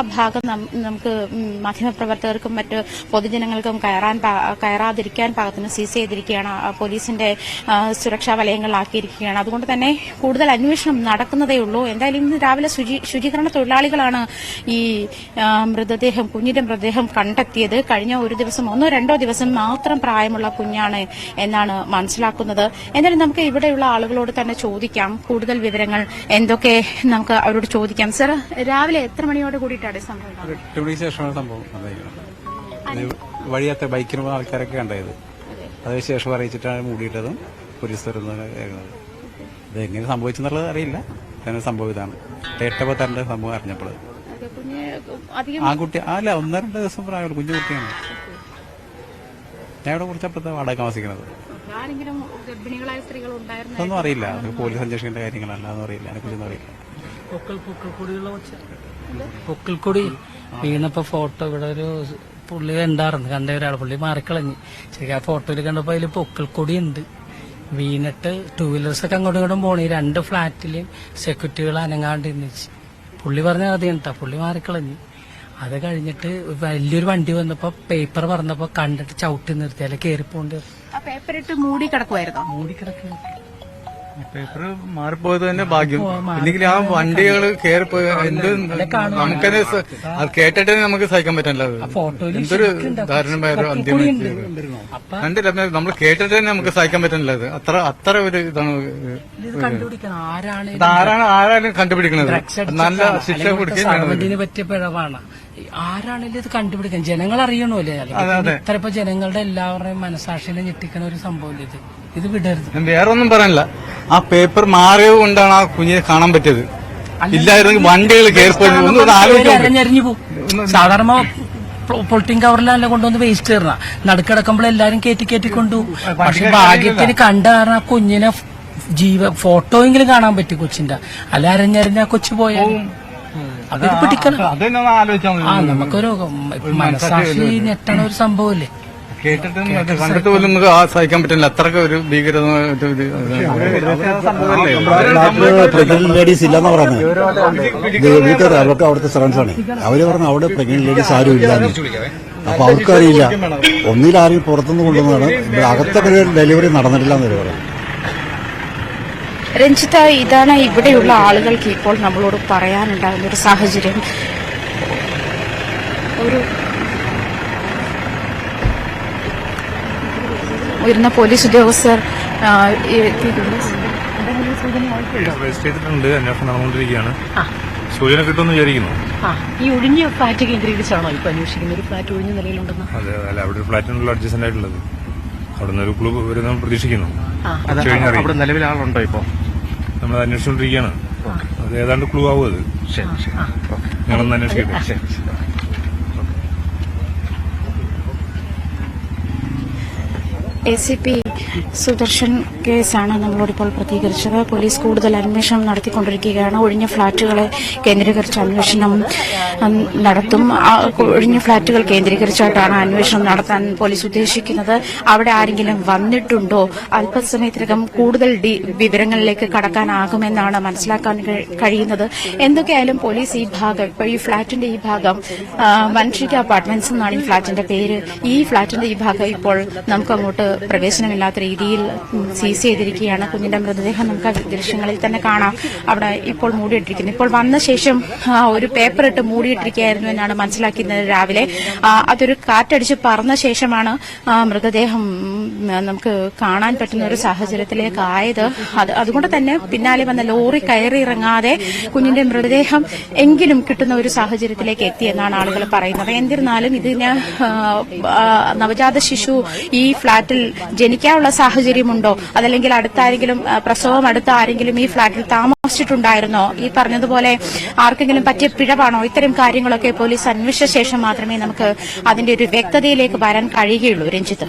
ഭാഗം നമുക്ക് മാധ്യമപ്രവർത്തകർക്കും മറ്റ് പൊതുജനങ്ങൾക്കും കയറാൻ കയറാതിരിക്കാൻ പാകത്തിന് സീസ് ചെയ്തിരിക്കുകയാണ്. പോലീസിന്റെ ആ, സുരക്ഷാ വലയങ്ങളിലാക്കിയിരിക്കുകയാണ്. അതുകൊണ്ട് തന്നെ കൂടുതൽ അന്വേഷണം നടക്കുന്നതേ ഉള്ളൂ. എന്തായാലും ഇന്ന് രാവിലെ ശുചി- ശുചീകരണ തൊഴിലാളികളാണ് ഈ ആ, മൃതദേഹം കുഞ്ഞിന്റെ മൃതദേഹം കണ്ടെത്തിയത്. കഴിഞ്ഞ ഒരു ദിവസം ഒന്നോ രണ്ടോ ദിവസം മാത്രം പ്രായമുള്ള കുഞ്ഞാണ് എന്നാണ് മനസ്സിലാക്കുന്നത്. എന്തായാലും നമുക്ക് ഇവിടെയുള്ള ആളുകളോട് തന്നെ ചോദിക്കാം. കൂടുതൽ വിവരങ്ങൾ എന്തൊക്കെ നമുക്ക് അവരോട് ചോദിക്കാം. സർ രാവിലെ എത്ര മണിയോട് കൂടിയിട്ടാണ് ഈ സംഭവം? എട്ട് മണിക്ക് ശേഷമാണ് സംഭവം. വഴിയാത്ത അത് വഴിയത്തെ ബൈക്കിന് പോകുന്ന ആൾക്കാരൊക്കെ കണ്ടായത് അതിന് ശേഷം അറിയിച്ചിട്ടാണ് മൂടിയിട്ടതും പോലീസ് തരുന്നത് ഇത് എങ്ങനെ സംഭവിച്ചെന്നുള്ളത് അറിയില്ല. അങ്ങനെ സംഭവം ഇതാണ്. എട്ടപ്പോ തരേണ്ട സംഭവം അറിഞ്ഞപ്പോൾ ആ കുട്ടി അല്ല ഒന്നര രണ്ട് ദിവസം പ്രായമുള്ള കുഞ്ഞു കുട്ടിയാണ്. ഞാൻ ഇവിടെ കുറച്ചപ്പുറത്ത് വാടക താമസിക്കുന്നത്. അതൊന്നും അറിയില്ല. പോലീസ് അന്വേഷിക്കേണ്ട കാര്യങ്ങളല്ല അതൊന്നും അറിയില്ല. അതിനെക്കുറിച്ചൊന്നും അറിയില്ല. പൊക്കൽ കൂടി വീണപ്പോ ഫോട്ടോ ഇവിടെ ഒരു പുള്ളി ഉണ്ടായിരുന്നു കണ്ട ഒരാൾ പുള്ളി മാറിക്കളഞ്ഞ്. ശരിക്കും ആ ഫോട്ടോയിൽ കണ്ടപ്പോ അതിൽ പൊക്കൽക്കൊടി ഉണ്ട്. വീണിട്ട് ടൂ വീലേഴ്സ് ഒക്കെ അങ്ങോട്ടും ഇങ്ങോട്ടും പോണി. രണ്ട് ഫ്ലാറ്റിലും സെക്യൂരിറ്റികൾ അനങ്ങാണ്ട് നിന്നിച്ച്. പുള്ളി പറഞ്ഞ കഥ കേട്ടാ പുള്ളി മാറിക്കളഞ്ഞ്. അത് കഴിഞ്ഞിട്ട് വലിയൊരു വണ്ടി വന്നപ്പോ പേപ്പർ പറഞ്ഞപ്പോ കണ്ടിട്ട് ചവിട്ടി നിർത്തി. അല്ലെ കേറിപ്പോണ്ട്. മൂടി പേപ്പറിട്ട് മൂടി കിടക്കുന്നു പേപ്പർ മാറിപ്പോയത് തന്നെ ഭാഗ്യം. അല്ലെങ്കിൽ ആ വണ്ടികൾ കയറിപ്പോയി എന്ത് നമുക്കത് സ- അത് കേട്ടിട്ട് നമുക്ക് സഹിക്കാൻ പറ്റില്ല എന്തൊരു ദാരുണമായ ഒരു അന്ത്യം കണ്ടില്ല. നമ്മൾ കേട്ടിട്ട് തന്നെ നമുക്ക് സഹിക്കാൻ പറ്റില്ല അത്. അത്ര അത്ര ഒരു ഇതാണ് ആരാണ് ആരാണ് ആരാലും കണ്ടുപിടിക്കുന്നത് നല്ല ശിക്ഷ കൊടുക്കുകയും സർവന്റിന് പറ്റിയ പിഴവാണ്. ആരാണെങ്കിലും ഇത് കണ്ടുപിടിക്കാൻ ജനങ്ങൾ അറിയണമല്ലേ ഇത്ര ഇപ്പൊ ജനങ്ങളുടെ എല്ലാവരുടെയും മനസാക്ഷിനെ ഞെട്ടിക്കുന്ന ഒരു സംഭവം ഇത്? ഇത് വിടരുത്. വേറെ ഒന്നും പറയാനില്ല. ആ പേപ്പർ മാറിയത് കൊണ്ടാണ് ആ കുഞ്ഞിനെ കാണാൻ പറ്റിയത്. ഇല്ലായിരുന്നെങ്കിൽ വണ്ടികൾ കയറിപ്പോയി പോകും സാധാരണ പൊളിറ്റിംഗ് കവറിലല്ല കൊണ്ടുവന്ന് വേസ്റ്റ് തരണ നടുക്കിടക്കുമ്പോൾ എല്ലാരും കയറ്റി കയറ്റി കൊണ്ടു പക്ഷെ ഭാഗ്യത്തിന് കണ്ട കാരണം ആ കുഞ്ഞിനെ ജീവ ഫോട്ടോയെങ്കിലും കാണാൻ പറ്റി കൊച്ചിന്റെ. അല്ല അരഞ്ഞരഞ്ഞാ കൊച്ചു കൊച്ചു പിടിക്കണം. ആ നമുക്കൊരു മനസാക്ഷി ഞെട്ടണ ഒരു സംഭവല്ലേ കേട്ടിട്ട് കണ്ടിട്ട് പോലും നമുക്ക് ആ സഹിക്കാൻ പറ്റില്ല. അത്രയ്ക്ക് ഒരു ഭീകരത പ്രഗ്നന്റ് ലേഡീസ് ഇല്ലെന്ന് പറയുന്നത് വീട്ടുകാർ അവർക്ക് അവിടുത്തെ ഫ്രണ്ട്സ് ആണ് അവർ പറഞ്ഞു അവിടെ പ്രഗ്നന്റ് ലേഡീസ് ആരും ഇല്ല അപ്പൊ അവർക്കറിയില്ല. ഒന്നിലാരും പുറത്തുനിന്ന് കൊണ്ടുവന്നതാണ് ഇവിടെ അകത്തൊക്കെ ഡെലിവറി നടന്നിട്ടില്ല എന്നൊരു പറഞ്ഞു രഞ്ജിത്ത ഇതാണ് ഇവിടെയുള്ള ആളുകൾക്ക് ഇപ്പോൾ നമ്മളോട് പറയാനുണ്ടാകുന്ന ഒരു സാഹചര്യം. ഒരു ഉയർന്ന പോലീസ് ഉദ്യോഗസ്ഥർ ആ, എത്തിയിട്ടുണ്ട് രജിസ്റ്റർ ചെയ്തിട്ടുണ്ട് അന്വേഷണം നടന്നുകൊണ്ടിരിക്കുകയാണ്. സൂചന കിട്ടുമെന്ന് വിചാരിക്കുന്നു. ആ. ഈ ഒഴിഞ്ഞ ഫ്ലാറ്റ് കേന്ദ്രീകരിച്ചാണോ ഇപ്പൊ അന്വേഷിക്കുന്ന ഒരു ഫ്ലാറ്റ് ഒഴിഞ്ഞ നിലയിലുണ്ടെന്ന്. അതെ അല്ല അവിടെ ഒരു ഫ്ലാറ്റിനുള്ള അഡ്ജസ്റ്റന്റ് ആയിട്ടുള്ളത് അവിടെ നിന്ന് ഒരു ക്ലൂ വരുന്ന പ്രതീക്ഷിക്കുന്നു. അവിടെ നിലവിൽ ആളുണ്ടോ ഇപ്പൊ? നമ്മൾ അന്വേഷിച്ചുകൊണ്ടിരിക്കുകയാണ് അത് ഏതാണ്ട് ക്ലൂ ആവും അത്. ഞങ്ങളൊന്ന് അന്വേഷിക്കട്ടെ. എ സി പി സുദർശൻ കേസാണ് നമ്മളോടിപ്പോൾ പ്രതികരിച്ചത്. പോലീസ് കൂടുതൽ അന്വേഷണം നടത്തിക്കൊണ്ടിരിക്കുകയാണ്. ഒഴിഞ്ഞ ഫ്ളാറ്റുകളെ കേന്ദ്രീകരിച്ച് അന്വേഷണം നടത്തും. ഒഴിഞ്ഞ ഫ്ളാറ്റുകൾ കേന്ദ്രീകരിച്ചായിട്ടാണ് അന്വേഷണം നടത്താൻ പോലീസ് ഉദ്ദേശിക്കുന്നത്. അവിടെ ആരെങ്കിലും വന്നിട്ടുണ്ടോ? അല്പസമയത്തിനകം കൂടുതൽ വിവരങ്ങളിലേക്ക് കടക്കാനാകുമെന്നാണ് മനസ്സിലാക്കാൻ കഴി- കഴിയുന്നത്. എന്തൊക്കെയായാലും പോലീസ് ഈ ഭാഗം ഇപ്പോൾ ഈ ഫ്ളാറ്റിന്റെ ഈ ഭാഗം വൻഷിക അപ്പാർട്ട്മെന്റ്സ് എന്നാണ് ഈ ഫ്ളാറ്റിന്റെ പേര്. ഈ ഫ്ളാറ്റിന്റെ ഈ ഭാഗം ഇപ്പോൾ നമുക്ക് അങ്ങോട്ട് പ്രവേശനമില്ലാത്ത രീതിയിൽ സീസ് ചെയ്തിരിക്കുകയാണ്. കുഞ്ഞിന്റെ മൃതദേഹം നമുക്ക് ദൃശ്യങ്ങളിൽ തന്നെ കാണാം. അവിടെ ഇപ്പോൾ മൂടിയിട്ടിരിക്കുന്നു. ഇപ്പോൾ വന്ന ശേഷം ഒരു പേപ്പർ ഇട്ട് മൂടിയിട്ടിരിക്കുകയായിരുന്നു എന്നാണ് മനസ്സിലാക്കുന്നത് രാവിലെ. അതൊരു കാറ്റടിച്ച് പറന്ന ശേഷമാണ് മൃതദേഹം നമുക്ക് കാണാൻ പറ്റുന്ന ഒരു സാഹചര്യത്തിലേക്ക് ആയത്. അത് അതുകൊണ്ട് തന്നെ പിന്നാലെ വന്ന ലോറി കയറി ഇറങ്ങാതെ കുഞ്ഞിന്റെ മൃതദേഹം എങ്കിലും കിട്ടുന്ന ഒരു സാഹചര്യത്തിലേക്ക് എത്തിയെന്നാണ് ആളുകൾ പറയുന്നത്. എന്നിരുന്നാലും ഇതിന് നവജാത ശിശു ഈ ഫ്ളാറ്റിൽ ജനിക്കാനുള്ള സാഹചര്യമുണ്ടോ? അതല്ലെങ്കിൽ അടുത്താരെങ്കിലും പ്രസവം അടുത്ത ആരെങ്കിലും ഈ ഫ്ളാറ്റിൽ താമസിച്ചിട്ടുണ്ടായിരുന്നോ? ഈ പറഞ്ഞതുപോലെ ആർക്കെങ്കിലും പറ്റിയ പിഴവാണോ? ഇത്തരം കാര്യങ്ങളൊക്കെ പോലീസ് അന്വേഷിച്ച ശേഷം മാത്രമേ നമുക്ക് അതിന്റെ ഒരു വ്യക്തതയിലേക്ക് വരാൻ കഴിയുകയുള്ളൂ. രഞ്ജിത്ത്.